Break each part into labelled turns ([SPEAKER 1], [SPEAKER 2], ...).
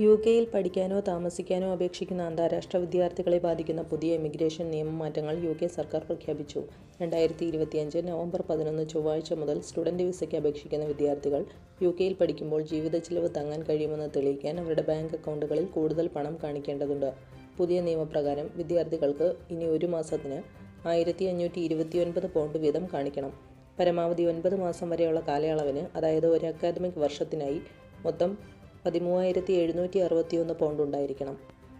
[SPEAKER 1] U കെയിൽ പഠിക്കാനോ താമസിക്കാനോ അപേക്ഷിക്കുന്ന അന്താരാഷ്ട്ര വിദ്യാർത്ഥികളെ ബാധിക്കുന്ന പുതിയ ഇമിഗ്രേഷൻ നിയമമാറ്റങ്ങൾ യു കെ സർക്കാർ പ്രഖ്യാപിച്ചു. രണ്ടായിരത്തി ഇരുപത്തിയഞ്ച് നവംബർ പതിനൊന്ന് ചൊവ്വാഴ്ച മുതൽ സ്റ്റുഡന്റ് വിസയ്ക്ക് അപേക്ഷിക്കുന്ന വിദ്യാർത്ഥികൾ യു കെയിൽ പഠിക്കുമ്പോൾ ജീവിത ചിലവ് താങ്ങാൻ കഴിയുമെന്ന് തെളിയിക്കാൻ അവരുടെ ബാങ്ക് അക്കൗണ്ടുകളിൽ കൂടുതൽ പണം കാണിക്കേണ്ടതുണ്ട്. പുതിയ നിയമപ്രകാരം വിദ്യാർത്ഥികൾക്ക് ഇനി ഒരു മാസത്തിന് ആയിരത്തി അഞ്ഞൂറ്റി ഇരുപത്തിയൊൻപത് പൗണ്ട് വീതം കാണിക്കണം. പരമാവധി ഒൻപത് മാസം വരെയുള്ള കാലയളവിന് അതായത് ഒരു അക്കാദമിക് വർഷത്തിനായി മൊത്തം പതിമൂവായിരത്തി എഴുന്നൂറ്റി അറുപത്തിയൊന്ന് പൗണ്ട് ഉണ്ടായിരിക്കണം.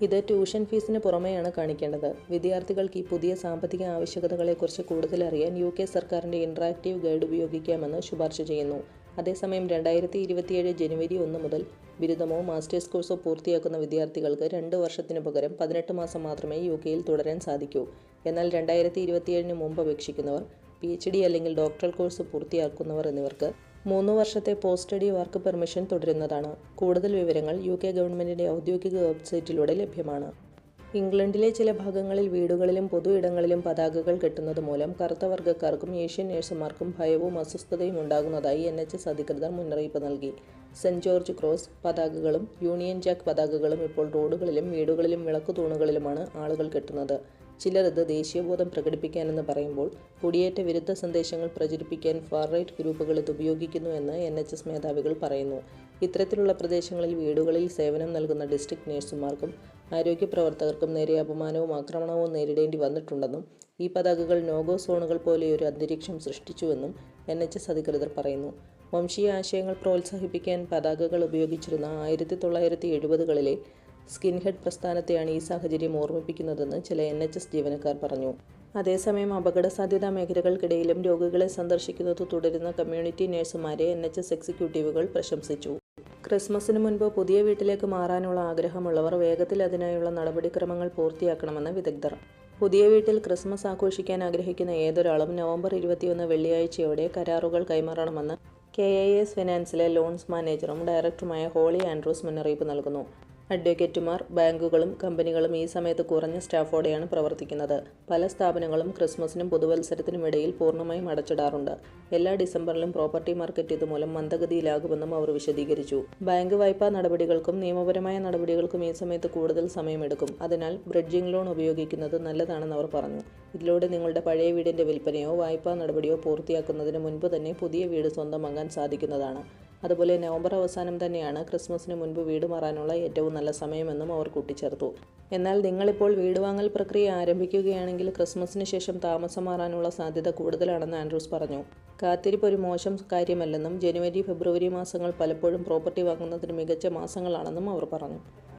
[SPEAKER 1] ഇത് ട്യൂഷൻ ഫീസിന് പുറമെയാണ് കാണിക്കേണ്ടത്. വിദ്യാർത്ഥികൾക്ക് ഈ പുതിയ സാമ്പത്തിക ആവശ്യകതകളെക്കുറിച്ച് കൂടുതൽ അറിയാൻ യു കെ സർക്കാരിന്റെ ഇൻട്രാക്റ്റീവ് ഗൈഡ് ഉപയോഗിക്കാമെന്ന് ശുപാർശ ചെയ്യുന്നു. അതേസമയം രണ്ടായിരത്തി ഇരുപത്തിയേഴ് ജനുവരി ഒന്ന് മുതൽ ബിരുദമോ മാസ്റ്റേഴ്സ് കോഴ്സോ പൂർത്തിയാക്കുന്ന വിദ്യാർത്ഥികൾക്ക് രണ്ട് വർഷത്തിനു പകരം പതിനെട്ട് മാസം മാത്രമേ യു കെയിൽ തുടരാൻ സാധിക്കൂ. എന്നാൽ രണ്ടായിരത്തി ഇരുപത്തിയേഴിന് മുമ്പ് അപേക്ഷിക്കുന്നവർ പി എച്ച് ഡി അല്ലെങ്കിൽ ഡോക്ടറൽ കോഴ്സ് പൂർത്തിയാക്കുന്നവർ എന്നിവർക്ക് മൂന്ന് വർഷത്തെ പോസ്റ്റ് സ്റ്റഡി വർക്ക് പെർമിഷൻ തുടരുന്നതാണ്. കൂടുതൽ വിവരങ്ങൾ യു കെ ഗവൺമെന്റിന്റെ ഔദ്യോഗിക വെബ്സൈറ്റിലൂടെ ലഭ്യമാണ്. ഇംഗ്ലണ്ടിലെ ചില ഭാഗങ്ങളിൽ വീടുകളിലും പൊതു ഇടങ്ങളിലും പതാകകൾ കെട്ടുന്നത് മൂലം കറുത്ത വർഗക്കാർക്കും ഏഷ്യൻ നഴ്സുമാർക്കും ഭയവും അസ്വസ്ഥതയും ഉണ്ടാകുന്നതായി എൻ എച്ച് എസ് അധികൃതർ മുന്നറിയിപ്പ് നൽകി. സെന്റ് ജോർജ് ക്രോസ് പതാകകളും യൂണിയൻ ജാക്ക് പതാകകളും ഇപ്പോൾ റോഡുകളിലും വീടുകളിലും വിളക്കുതൂണുകളിലുമാണ് ആളുകൾ കെട്ടുന്നത്. ചിലർ ഇത് ദേശീയബോധം പ്രകടിപ്പിക്കാനെന്ന് പറയുമ്പോൾ കുടിയേറ്റ വിരുദ്ധ സന്ദേശങ്ങൾ പ്രചരിപ്പിക്കാൻ ഫാർ റൈറ്റ് ഗ്രൂപ്പുകൾ ഇത് ഉപയോഗിക്കുന്നു എന്ന് എൻ എച്ച് എസ് മേധാവികൾ പറയുന്നു. ഇത്തരത്തിലുള്ള പ്രദേശങ്ങളിൽ വീടുകളിൽ സേവനം നൽകുന്ന ഡിസ്ട്രിക്ട് നഴ്സുമാർക്കും ആരോഗ്യ പ്രവർത്തകർക്കും നേരെ അപമാനവും ആക്രമണവും നേരിടേണ്ടി വന്നിട്ടുണ്ടെന്നും ഈ പതാകകൾ നോഗോ സോണുകൾ പോലെയൊരു അന്തരീക്ഷം സൃഷ്ടിച്ചുവെന്നും എൻ എച്ച് എസ് അധികൃതർ പറയുന്നു. വംശീയ ആശയങ്ങൾ പ്രോത്സാഹിപ്പിക്കാൻ പതാകകൾ ഉപയോഗിച്ചിരുന്ന ആയിരത്തി തൊള്ളായിരത്തി എഴുപതുകളിലെ സ്കിൻഹെഡ് പ്രസ്ഥാനത്തെയാണ് ഈ സാഹചര്യം ഓർമ്മിപ്പിക്കുന്നതെന്ന് ചില എൻ എച്ച് എസ് ജീവനക്കാർ പറഞ്ഞു. അതേസമയം അപകട സാധ്യതാ മേഖലകൾക്കിടയിലും രോഗികളെ സന്ദർശിക്കുന്നത് തുടരുന്ന കമ്മ്യൂണിറ്റി നഴ്സുമാരെ എൻ എച്ച് എസ് എക്സിക്യൂട്ടീവുകൾ പ്രശംസിച്ചു. ക്രിസ്മസിന് മുൻപ് പുതിയ വീട്ടിലേക്ക് മാറാനുള്ള ആഗ്രഹമുള്ളവർ വേഗത്തിൽ അതിനായുള്ള നടപടിക്രമങ്ങൾ പൂർത്തിയാക്കണമെന്ന് വിദഗ്ധർ. പുതിയ വീട്ടിൽ ക്രിസ്മസ് ആഘോഷിക്കാൻ ആഗ്രഹിക്കുന്ന ഏതൊരാളും നവംബർ ഇരുപത്തിയൊന്ന് വെള്ളിയാഴ്ചയോടെ കരാറുകൾ കൈമാറണമെന്ന് കെ ഐ എസ് ഫിനാൻസിലെ ലോൺസ് മാനേജറും ഡയറക്ടറുമായ ഹോളി ആൻഡ്രൂസ് മുന്നറിയിപ്പ് നൽകുന്നു. അഡ്വക്കേറ്റുമാർ ബാങ്കുകളും കമ്പനികളും ഈ സമയത്ത് കുറഞ്ഞ സ്റ്റാഫോടെയാണ് പ്രവർത്തിക്കുന്നത്. പല സ്ഥാപനങ്ങളും ക്രിസ്മസിനും പുതുവത്സരത്തിനും ഇടയിൽ പൂർണമായും അടച്ചിടാറുണ്ട്. എല്ലാ ഡിസംബറിലും പ്രോപ്പർട്ടി മാർക്കറ്റ് ഇതുമൂലം മന്ദഗതിയിലാകുമെന്നും അവർ വിശദീകരിച്ചു. ബാങ്ക് വായ്പാ നടപടികൾക്കും നിയമപരമായ നടപടികൾക്കും ഈ സമയത്ത് കൂടുതൽ സമയമെടുക്കും. അതിനാൽ ബ്രിഡ്ജിംഗ് ലോൺ ഉപയോഗിക്കുന്നത് നല്ലതാണെന്ന് അവർ പറഞ്ഞു. ഇതിലൂടെ നിങ്ങളുടെ പഴയ വീടിന്റെ വിൽപ്പനയോ വായ്പാ നടപടിയോ പൂർത്തിയാക്കുന്നതിന് മുൻപ് തന്നെ പുതിയ വീട് സ്വന്തമാങ്ങാൻ സാധിക്കുന്നതാണ്. അതുപോലെ നവംബർ അവസാനം തന്നെയാണ് ക്രിസ്മസിന് മുൻപ് വീട് മാറാനുള്ള ഏറ്റവും നല്ല സമയമെന്നും അവർ കൂട്ടിച്ചേർത്തു. എന്നാൽ നിങ്ങളിപ്പോൾ വീട് വാങ്ങൽ പ്രക്രിയ ആരംഭിക്കുകയാണെങ്കിൽ ക്രിസ്മസിന് ശേഷം താമസം മാറാനുള്ള സാധ്യത കൂടുതലാണെന്ന് ആൻഡ്രൂസ് പറഞ്ഞു. കാത്തിരിപ്പ് ഒരു മോശം കാര്യമല്ലെന്നും ജനുവരി ഫെബ്രുവരി മാസങ്ങൾ പലപ്പോഴും പ്രോപ്പർട്ടി വാങ്ങുന്നതിന് മികച്ച മാസങ്ങളാണെന്നും അവർ പറഞ്ഞു.